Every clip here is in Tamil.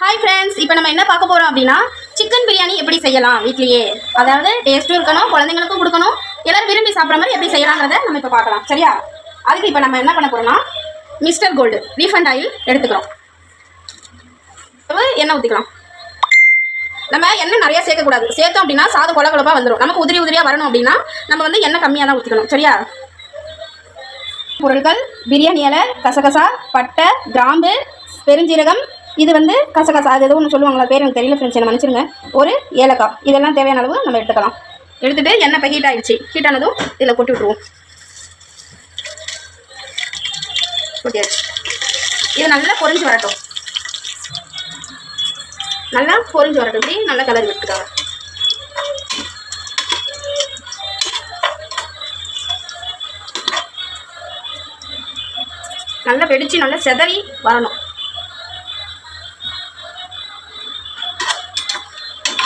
ஹாய் ஃப்ரெண்ட்ஸ் இப்போ நம்ம என்ன பார்க்க போகிறோம் அப்படின்னா சிக்கன் பிரியாணி எப்படி செய்யலாம் வீட்லேயே? அதாவது டேஸ்ட்டும் இருக்கணும் குழந்தைங்களுக்கும் கொடுக்கணும் எல்லோரும் விரும்பி சாப்பிட்ற மாதிரி எப்படி செய்யலாங்கிறத நம்ம இப்போ பார்க்கலாம். சரியா? அதுக்கு இப்போ நம்ம என்ன பண்ண போகிறோம்னா மிஸ்டர் கோல்டு ரீஃபண்ட் ஆயில் எடுத்துக்கிறோம். எண்ணெய் ஊற்றிக்கலாம் நம்ம எண்ணெய் நிறைய சேர்க்கக்கூடாது. சேர்த்தோம் அப்படின்னா சாதம் கொல கொலப்பாக வந்துடும் நமக்கு உதிரி உதிரியாக வரணும் அப்படின்னா நம்ம வந்து எண்ணெய் கம்மியாக தான் ஊற்றிக்கணும் சரியா? பொருட்கள் பிரியாணி இலை கசகசா பட்டை கிராம்பு பெருஞ்சீரகம் இது வந்து கசகசா அது எதுவும் ஒன்று சொல்லுவாங்களா பேர் எனக்கு தெரியல ஃப்ரெண்ட்ஸ் என்ன மன்னிச்சிருங்க. ஒரு ஏலக்காய். இதெல்லாம் தேவையான அளவு நம்ம எடுத்துக்கலாம். எடுத்துகிட்டு எண்ணெய் இப்போ ஹீட் ஆகிடுச்சு ஹீட் ஆனதும் இதில் கொட்டி விட்ருவோம் கொட்டியாச்சு. இது நல்லா பொரிஞ்சு வரட்டும். நல்லா பொரிஞ்சு வரட்டும். இப்படி நல்லா கலர் விட்டுக்காங்க நல்லா வெடிச்சு நல்லா செதறி வரணும்.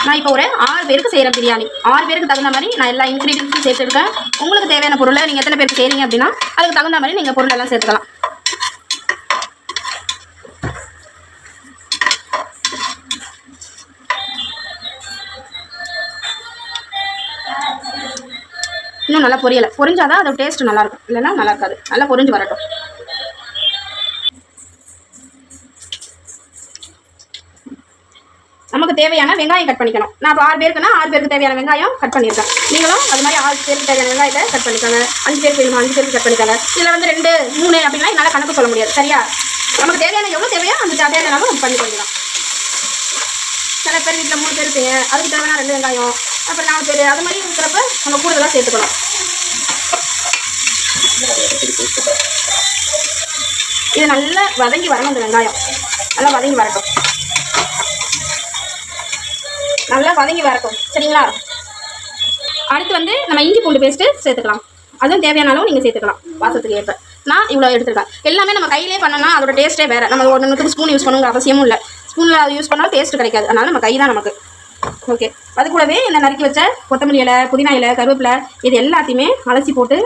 நான் இப்போ ஒரு ஆறு பேருக்கு செய்கிறேன் பிரியாணி. ஆறு பேருக்கு தகுந்த மாதிரி நான் எல்லா இன்க்ரீடியன்ஸும் சேர்த்துருக்கேன் உங்களுக்கு தேவையான பொருளை நீங்கள் எத்தனை பேருக்கு செய்கிறீங்க அப்படின்னா அதுக்கு தகுந்த மாதிரி நீங்கள் பொருள் எல்லாம் சேர்த்துக்கலாம். இன்னும் நல்லா பொரியலை. பொரிஞ்சாதான் அதோட டேஸ்ட் நல்லா இருக்கும். இல்லைன்னா நல்லா இருக்காது. நல்லா பொரிஞ்சு வரட்டும். நமக்கு தேவையான வெங்காயம் கட் பண்ணிக்கணும். நான் இப்போ ஆறு பேருக்குன்னா ஆறு பேருக்கு தேவையான வெங்காயம் கட் பண்ணியிருக்கேன். நீங்களும் அது மாதிரி ஆறு பேருக்கு தேவையான வெங்காயத்தை கட் பண்ணிக்கோங்க. அஞ்சு பேருக்கு வேணுமா? அஞ்சு பேருக்கு கட் பண்ணிக்கோங்க. இதில் வந்து ரெண்டு மூணு அப்படின்னா என்னால் கணக்கு சொல்ல முடியாது. சரியா? நமக்கு தேவையான எவ்வளோ தேவையோ அந்த தேவையான நம்ம பண்ணி கொள்ளலாம். சில பேர் வீட்டில் மூணு பேர் இருப்பீங்க. அதுக்கு தேவையான ரெண்டு வெங்காயம் அப்புறம் நாலு பேர் அது மாதிரி இருக்கிறப்ப நம்ம கூடுதலாக சேர்த்துக்கணும் இது நல்லா வதங்கி வரணும் இந்த வெங்காயம். நல்லா வதங்கி வரட்டும். நல்லா வதங்கி வரட்டும். சரிங்களா? அடுத்து வந்து நம்ம இஞ்சி பூண்டு பேஸ்ட்டு சேர்த்துக்கலாம். அதுவும் தேவையான அளவு நீங்கள் சேர்த்துக்கலாம் வாசத்துக்கு ஏற்ப. நான் இவ்வளோ எடுத்துருக்கேன். எல்லாமே நம்ம கையிலே பண்ணோம்னா அதோட டேஸ்ட்டே வேறு. நம்ம ஒன்றுக்கு ஸ்பூன் யூஸ் பண்ணுங்கிற அவசியமும் இல்லை. ஸ்பூனில் அது யூஸ் பண்ணால் டேஸ்ட் கிடைக்காது. அதனால நம்ம கை தான் நமக்கு. ஓகே அது கூடவே இந்த நறுக்கி வச்ச கொத்தமல்லி இலை புதினா இலை கருவேப்பிலை இது எல்லாத்தையுமே அலசி போட்டு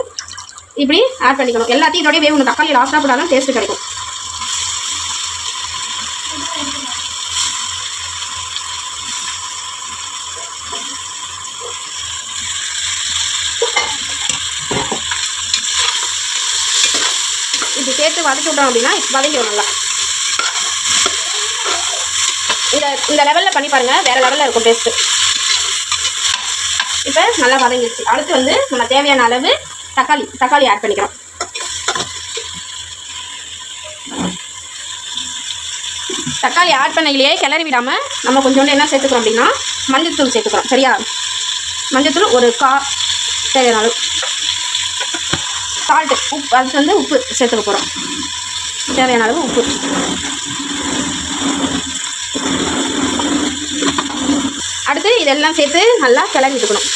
இப்படி ஆட் பண்ணிக்கணும். எல்லாத்தையும் இதோடய வேகணும். தக்காளி லாஸ்ட்டாக போட்டாலும் டேஸ்ட்டு கிடைக்கும். இப்படி சேர்த்து வதக்கி விட்டோம் அப்படின்னா வதங்கிடும் நல்லா. இந்த இந்த லெவலில் பண்ணி பாருங்கள் வேறு லெவலில் இருக்கும் டேஸ்ட்டு இப்போ நல்லா வதங்கிடுச்சு அடுத்து வந்து நம்ம தேவையான அளவு தக்காளி தக்காளி ஆட் பண்ணிக்கிறோம். தக்காளி ஆட் பண்ணையிலேயே கிளறி விடாமல் நம்ம கொஞ்சோண்டு என்ன சேர்த்துக்கிறோம் அப்படின்னா மஞ்சத்தூள் சேர்த்துக்கிறோம். சரியா? மஞ்சத்தூள் ஒரு கா தேவையான அளவு. சால்ட்டு உப்பு அதுக்கு வந்து உப்பு சேர்த்துக்க போகிறோம் தேவையான அளவு உப்பு. அடுத்து இதெல்லாம் சேர்த்து நல்லா கிளறி விட்டுக்கணும்.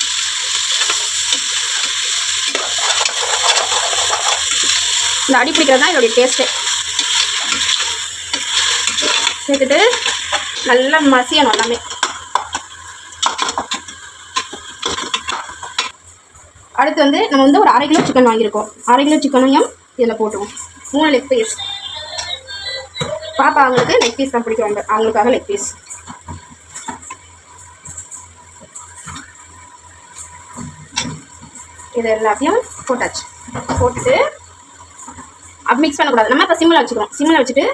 இந்த அடி பிடிக்கிறது தான் இதோடைய டேஸ்ட்டு சேர்த்துட்டு நல்லா மசியணும் எல்லாமே. அடுத்து வந்து நம்ம வந்து ஒரு அரை கிலோ சிக்கன் வாங்கியிருக்கோம். அரை கிலோ சிக்கனையும் இதில் போட்டுருவோம். மூணு லெக் பீஸ் பாப்பா அவங்களுக்கு லெக் பீஸ் தான் பிடிக்கும். அவங்களுக்காக லெக் பீஸ் இது எல்லாத்தையும் போட்டாச்சு. போட்டுட்டு அப்போ மிக்ஸ் பண்ணக்கூடாது. நம்ம இப்போ சிம்மில் வச்சுக்கிறோம். சிம்மில் வச்சுட்டு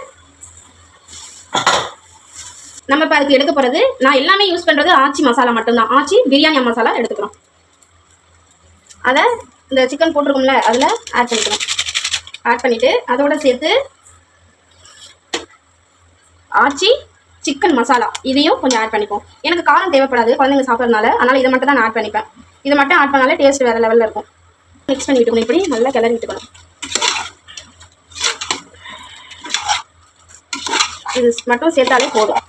நம்ம இப்போ அதுக்கு எடுக்க போகிறது நான் எல்லாமே யூஸ் பண்ணுறது ஆச்சி மசாலா மட்டும்தான். ஆச்சி பிரியாணி மசாலா எடுத்துக்கிறோம். அதை இந்த சிக்கன் போட்டிருக்கோம்ல அதில் ஆட் பண்ணிக்கணும் ஆட் பண்ணிவிட்டு அதோட சேர்த்து ஆச்சி சிக்கன் மசாலா இதையும் கொஞ்சம் ஆட் பண்ணிப்போம். எனக்கு காரம் தேவைப்படாது குழந்தைங்க சாப்பிட்றதுனால. அதனால் இதை மட்டும் தான் நான் ஆட் பண்ணிப்பேன். இதை மட்டும் ஆட் பண்ணாலே டேஸ்ட் வேறு லெவலில் இருக்கும். மிக்ஸ் பண்ணி விட்டுக்கணும். இப்படி நல்லா கிளறி விட்டுக்கணும். இது மட்டும் சேர்த்தாலே போதும்.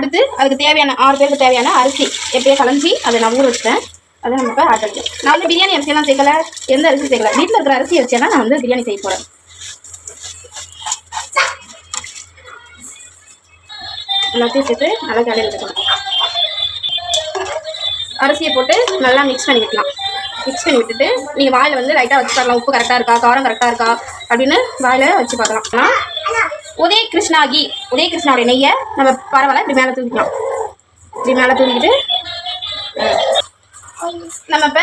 அடுத்து அதுக்கு தேவையான ஆறு பேருக்கு தேவையான அரிசி. எப்படியே கலைஞ்சி அதை நான் ஊற வச்சுட்டேன். அதை நம்ம இப்போ ஆட் பண்ணிட்டேன் நான் வந்து பிரியாணி அரிசியெல்லாம் சேர்க்கல. எந்த அரிசி சேர்க்கல. வீட்டில் இருக்கிற அரிசி வச்சேன்னா நான் வந்து பிரியாணி செய்ய போகிறேன் எல்லாத்தையும் சேர்த்து நல்லா கடையில் எடுத்துக்கலாம். அரிசியை போட்டு நல்லா மிக்ஸ் பண்ணி விட்டுலாம் மிக்ஸ் பண்ணி விட்டுட்டு நீங்கள் வாயில் வந்து லைட்டாக வச்சு பார்க்கலாம் உப்பு கரெக்டாக இருக்கா? காரம் கரெக்டாக இருக்கா? அப்படின்னு வாயில் வச்சு பார்க்கலாம். ஆனால் உதய கிருஷ்ணா கீ உதய கிருஷ்ணாவுடைய நெய்யை நம்ம பரவாயில்ல இப்படி மேலே தூக்கிக்கலாம். இப்படி மேலே தூக்கிட்டு நம்ம இப்போ